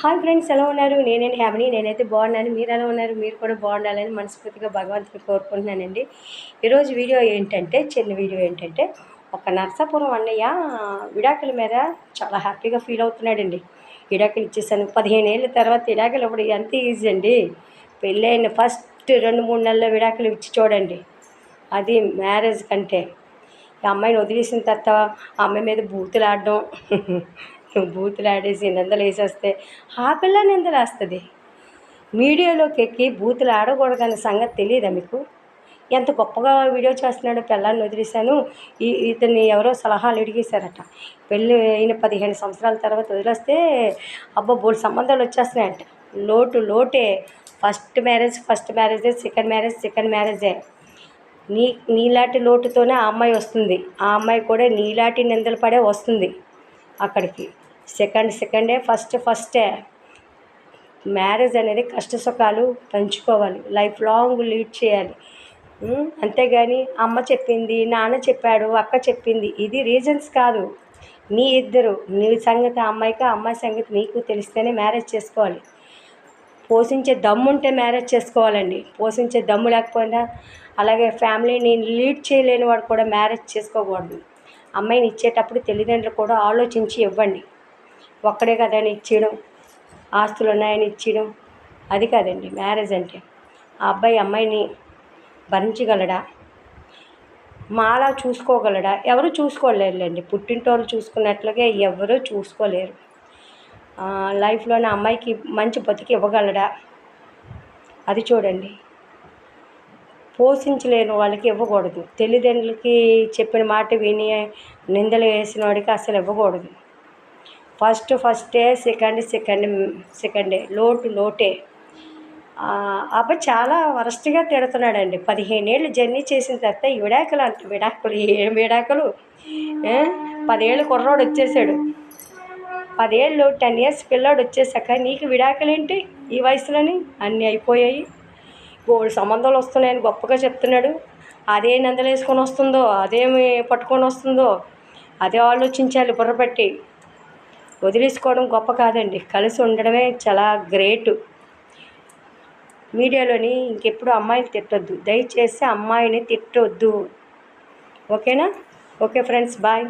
Hi friends ఎలా ఉన్నారు? నేనేంటి హ్యాపీని నేనైతే బాగున్నాను. మీరు ఎలా ఉన్నారు? మీరు కూడా బాగుండాలని మనస్ఫూర్తిగా భగవంతుని కోరుకుంటున్నానండి. ఈరోజు వీడియో ఏంటంటే చిన్న వీడియో ఏంటంటే ఒక నర్సాపురం అన్నయ్య విడాకుల మీద చాలా హ్యాపీగా ఫీల్ అవుతున్నాడండి. విడాకులు ఇచ్చేసాను. పదిహేను ఏళ్ళ తర్వాత విడాకులు అప్పుడు ఎంత ఈజీ అండి. పెళ్ళైన ఫస్ట్ రెండు మూడు నెలల విడాకులు ఇచ్చి చూడండి. అది మ్యారేజ్ కంటే ఈ అమ్మాయిని వదిలేసిన తర్వాత ఆ అమ్మాయి మీద బూతులు ఆడడం బూతులు ఆడేసి నిందలు వేసేస్తే ఆ పిల్ల నిందలు వేస్తుంది మీడియాలోకి ఎక్కి బూతులు ఆడకూడదన్న సంగతి తెలియదా మీకు? ఎంత గొప్పగా వీడియో చేస్తున్నాడు పిల్లాన్ని వదిలేశాను. ఈ ఇతన్ని ఎవరో సలహాలు అడిగేశారట. పెళ్ళి అయిన పదిహేను సంవత్సరాల తర్వాత వదిలేస్తే అబ్బో బోడు సంబంధాలు వచ్చేస్తున్నాయంట. లోటు లోటే. ఫస్ట్ మ్యారేజ్ ఫస్ట్ మ్యారేజే సెకండ్ మ్యారేజ్ సెకండ్ మ్యారేజే. నీ నీలాంటి లోటుతోనే ఆ అమ్మాయి వస్తుంది. ఆ అమ్మాయి కూడా నీలాంటి నిందలు పడే వస్తుంది అక్కడికి. సెకండ్ సెకండే ఫస్ట్ ఫస్టే. మ్యారేజ్ అనేది కష్ట సుఖాలు పంచుకోవాలి. లైఫ్ లాంగ్ లీడ్ చేయాలి. అంతేగాని అమ్మ చెప్పింది నాన్న చెప్పాడు అక్క చెప్పింది ఇది రీజన్స్ కాదు. మీ ఇద్దరు నీ సంగతి ఆ అమ్మాయికి అమ్మాయి సంగతి నీకు తెలిస్తేనే మ్యారేజ్ చేసుకోవాలి. పోషించే దమ్ము ఉంటే మ్యారేజ్ చేసుకోవాలండి. పోషించే దమ్ము లేకపోయినా అలాగే ఫ్యామిలీని లీడ్ చేయలేని వాడు కూడా మ్యారేజ్ చేసుకోకూడదు. అమ్మాయిని ఇచ్చేటప్పుడు తల్లిదండ్రులు కూడా ఆలోచించి ఇవ్వండి. ఒక్కడే కదని ఇచ్చేయడం ఆస్తులు ఉన్నాయని ఇచ్చేయడం అది కాదండి మ్యారేజ్ అంటే. ఆ అబ్బాయి అమ్మాయిని భరించగలడా? మాలా చూసుకోగలడా? ఎవరు చూసుకోలేరులేండి పుట్టింటోళ్ళు చూసుకున్నట్లుగా ఎవరు చూసుకోలేరు. లైఫ్లోనే అమ్మాయికి మంచి బతికి ఇవ్వగలడా? అది చూడండి. పోషించలేని వాళ్ళకి ఇవ్వకూడదు. తల్లిదండ్రులకి చెప్పిన మాట విని నిందలు వేసిన వాడికి అసలు ఇవ్వకూడదు. ఫస్ట్ ఫస్టే సెకండ్ సెకండ్ సెకండే లోటు లోటే. అబ్బ అబ్బాయి చాలా వరస్ట్గా తిడుతున్నాడండి. పదిహేనేళ్ళు జర్నీ చేసిన తర్వాత ఈ విడాకులు అంట విడాకులు ఏం విడాకులు? పదేళ్ళు కుర్రోడు వచ్చేసాడు. పదేళ్ళు టెన్ ఇయర్స్ పిల్లోడు వచ్చేసాక నీకు విడాకులేంటి ఈ వయసులోని? అన్నీ అయిపోయాయి. గోల్డ్ సంబంధాలు వస్తున్నాయని గొప్పగా చెప్తున్నాడు. అదే నందలేసుకొని వస్తుందో అదేమి పట్టుకొని వస్తుందో అదే ఆలోచించాలి బుర్రపెట్టి వదిలేసుకోవడం గొప్ప కాదండి. కలిసి ఉండడమే చాలా గ్రేట్. మీడియాలోని ఇంకెప్పుడు అమ్మాయిని తిట్టొద్దు. దయచేసి అమ్మాయిని తిట్టొద్దు. ఓకేనా? Okay friends bye.